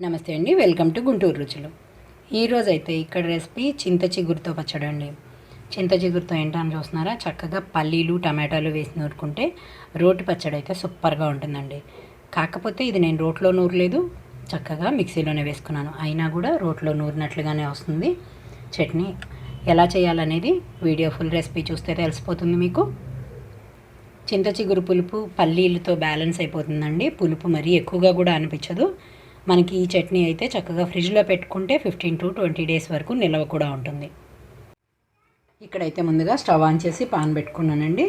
నమస్తే అండి welcome to Guntur రుచులు. ఈరోజు అయితే ఇక్కడ రెసిపీ చింత చిగురుతో పచ్చడి అండి. చింత చిగురుతో ఏంటని చూస్తున్నారా? చక్కగా పల్లీలు టమాటాలు వేసి నూరుకుంటే రోటి పచ్చడి అయితే సూపర్గా ఉంటుందండి. కాకపోతే ఇది నేను రోట్లో నూరలేదు చక్కగా మిక్సీలోనే వేసుకున్నాను. అయినా కూడా రోట్లో నూరినట్లుగానే వస్తుంది. చట్నీ ఎలా చేయాలనేది వీడియో ఫుల్ రెసిపీ చూస్తే తెలిసిపోతుంది మీకు. చింత చిగురు పులుపు పల్లీలతో బ్యాలెన్స్ అయిపోతుందండి. పులుపు మరీ ఎక్కువగా కూడా అనిపించదు. మనకి ఈ చట్నీ అయితే చక్కగా ఫ్రిడ్జ్లో పెట్టుకుంటే ఫిఫ్టీన్ టు ట్వంటీ డేస్ వరకు నిల్వ కూడా ఉంటుంది. ఇక్కడైతే ముందుగా స్టవ్ ఆన్ చేసి పాన్ పెట్టుకున్నానండి.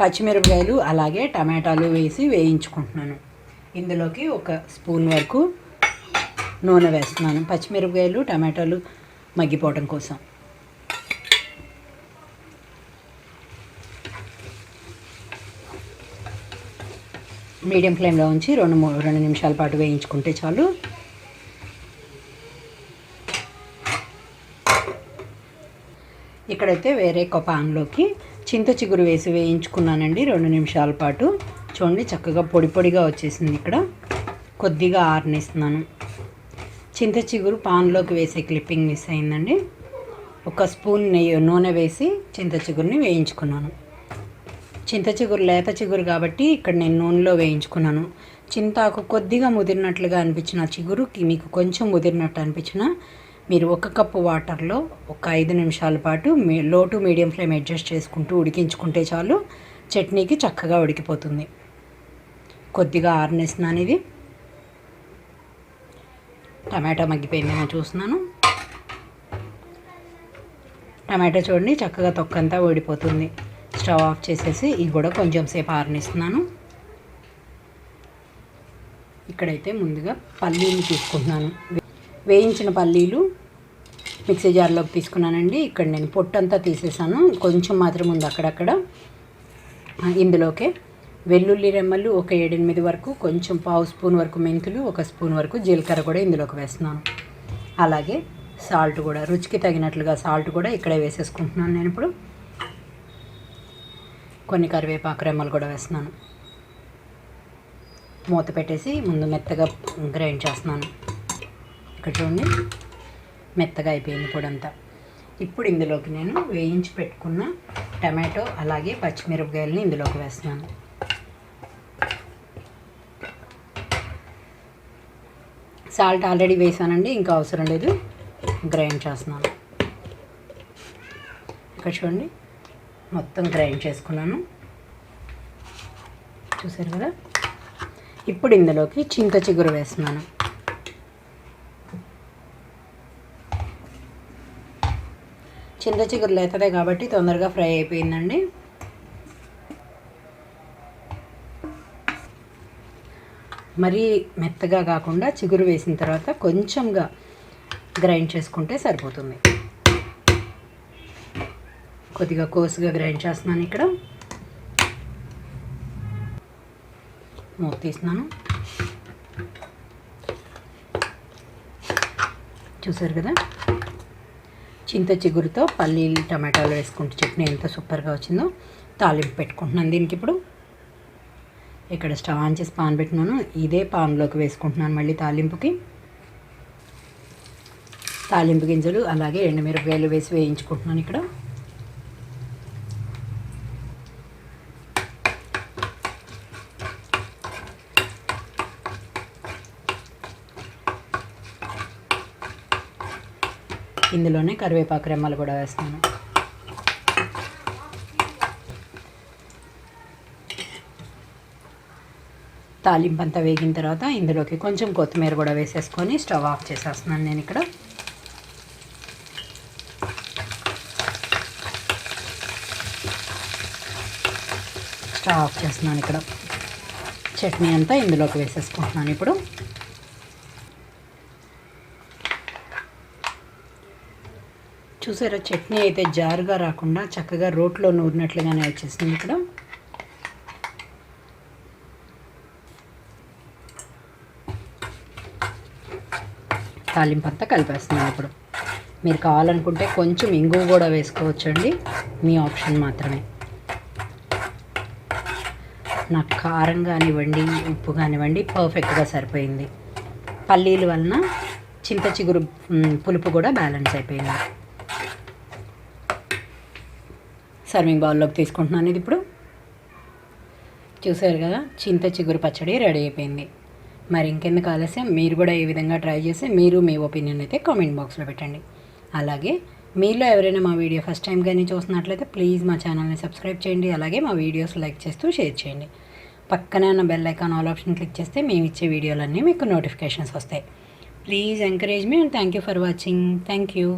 పచ్చిమిరపకాయలు అలాగే టమాటాలు వేసి వేయించుకుంటున్నాను. ఇందులోకి ఒక స్పూన్ వరకు నూనె వేస్తున్నాను. పచ్చిమిరపకాయలు టమాటాలు మగ్గిపోవడం కోసం. మీడియం ఫ్లేమ్లో ఉంచి రెండు మూడు రెండు నిమిషాల పాటు వేయించుకుంటే చాలు. ఇక్కడైతే వేరే ఒక పాన్లోకి చింత చిగురు వేసి వేయించుకున్నానండి రెండు నిమిషాల పాటు. చూడండి చక్కగా పొడి పొడిగా వచ్చేసింది ఇక్కడ. కొద్దిగా ఆరనిస్తున్నాను. చింత చిగురు పాన్లోకి వేసే క్లిప్పింగ్ మిస్ అయిందండి. ఒక స్పూన్ నెయ్యి నూనె వేసి చింత చిగురుని వేయించుకున్నాను. చింత చిగురు లేత చిగురు కాబట్టి ఇక్కడ నేను నూనెలో వేయించుకున్నాను. చింతాకు కొద్దిగా ముదిరినట్లుగా అనిపించిన చిగురుకి మీకు కొంచెం ముదిరినట్టు అనిపించిన మీరు ఒక కప్పు వాటర్లో ఒక ఐదు నిమిషాల పాటు మీ లో టు మీడియం ఫ్లేమ్ అడ్జస్ట్ చేసుకుంటూ ఉడికించుకుంటే చాలు చట్నీకి చక్కగా ఉడికిపోతుంది. కొద్దిగా ఆరనేస్తున్నాను ఇది. టమాటా మగ్గిపోయిందేమో చూస్తున్నాను. టమాటా చూడండి చక్కగా తొక్కంతా ఊడిపోతుంది. స్టవ్ ఆఫ్ చేసేసి ఇది కూడా కొంచెం సేపు ఆరనిస్తున్నాను. ఇక్కడైతే ముందుగా పల్లీలు తీసుకుంటున్నాను. వేయించిన పల్లీలు మిక్సీ జార్లోకి తీసుకున్నానండి. ఇక్కడ నేను పొట్టంతా తీసేసాను. కొంచెం మాత్రం ఉంది అక్కడక్కడ. ఇందులోకే వెల్లుల్లి రెమ్మలు ఒక ఏడెనిమిది వరకు కొంచెం పావు స్పూన్ వరకు మెంతులు ఒక స్పూన్ వరకు జీలకర్ర కూడా ఇందులోకి వేస్తున్నాను. అలాగే సాల్ట్ కూడా రుచికి తగినట్లుగా సాల్ట్ కూడా ఇక్కడే వేసేసుకుంటున్నాను నేను ఇప్పుడు. కొన్ని కరివేపాకు రెమ్మలు కూడా వేస్తున్నాను. మూత పెట్టేసి ముందు మెత్తగా గ్రైండ్ చేస్తున్నాను. ఇక్కడ చూడండి మెత్తగా అయిపోయింది పొడంతా. ఇప్పుడు ఇందులోకి నేను వేయించి పెట్టుకున్న టమాటో అలాగే పచ్చిమిరపకాయలని ఇందులోకి వేస్తున్నాను. సాల్ట్ ఆల్రెడీ వేసానండి ఇంకా అవసరం లేదు. గ్రైండ్ చేస్తున్నాను. ఇక్కడ చూడండి మొత్తం గ్రైండ్ చేసుకున్నాను. చూసారు కదా? ఇప్పుడు ఇందులోకి చింత చిగురు వేస్తున్నాను. చింత చిగురు లేతదే కాబట్టి తొందరగా ఫ్రై అయిపోయిందండి. మరీ మెత్తగా కాకుండా చిగురు వేసిన తర్వాత కొంచెంగా గ్రైండ్ చేసుకుంటే సరిపోతుంది. కొద్దిగా కోసుగా గ్రైండ్ చేస్తున్నాను ఇక్కడ. మూత తీస్తున్నాను. చూసారు కదా? చింత చిగురుతో పల్లీలు టమాటాలు వేసుకుంటూ చట్నీ ఎంత సూపర్గా వచ్చిందో తాలింపు పెట్టుకుంటున్నాను దీనికి ఇప్పుడు. ఇక్కడ స్టవ్ ఆన్ చేసి పాన్ పెట్టినాను ఇదే పాన్లోకి వేసుకుంటున్నాను మళ్ళీ తాలింపుకి. తాలింపు గింజలు అలాగే ఎండుమిరపకాయలు వేసి వేయించుకుంటున్నాను ఇక్కడ. ఇందులోనే కరివేపాకు రెమ్మలు కూడా వేస్తాను. తాలింపు అంతా వేగిన తర్వాత ఇందులోకి కొంచెం కొత్తిమీర కూడా వేసేసుకొని స్టవ్ ఆఫ్ చేసేస్తున్నాను నేను ఇక్కడ. స్టవ్ ఆఫ్ చేస్తున్నాను ఇక్కడ. చట్నీ అంతా ఇందులోకి వేసేసుకుంటున్నాను ఇప్పుడు. చూసారా చట్నీ అయితే జారుగా రాకుండా చక్కగా రోట్లో నూరినట్లుగానే వచ్చేసింది ఇక్కడ. తాలింపంతా కలిపేస్తున్నాను ఇప్పుడు. మీరు కావాలనుకుంటే కొంచెం ఇంగువ కూడా వేసుకోవచ్చండి. మీ ఆప్షన్ మాత్రమే. నాకు కారం కానివ్వండి ఉప్పు కానివ్వండి పర్ఫెక్ట్గా సరిపోయింది. పల్లీల వలన చింత చిగురు పులుపు కూడా బ్యాలెన్స్ అయిపోయింది. సర్వింగ్ బౌల్లోకి తీసుకుంటున్నాను ఇది ఇప్పుడు. చూసారు కదా చింత చిగురు పచ్చడి రెడీ అయిపోయింది. మరి ఇంకెందుకు ఆలస్యం? మీరు కూడా ఈ విధంగా ట్రై చేసి మీరు మీ ఒపీనియన్ అయితే కామెంట్ బాక్స్లో పెట్టండి. అలాగే మీలో ఎవరైనా మా వీడియో ఫస్ట్ టైం కానీ చూస్తున్నట్లయితే ప్లీజ్ మా ఛానల్ని సబ్స్క్రైబ్ చేయండి. అలాగే మా వీడియోస్ లైక్ చేస్తూ షేర్ చేయండి. పక్కనే ఉన్న bell icon all option click చేస్తే మేము ఇచ్చే వీడియోలన్నీ మీకు నోటిఫికేషన్స్ వస్తాయి. Please encourage me and thank you for watching. Thank you.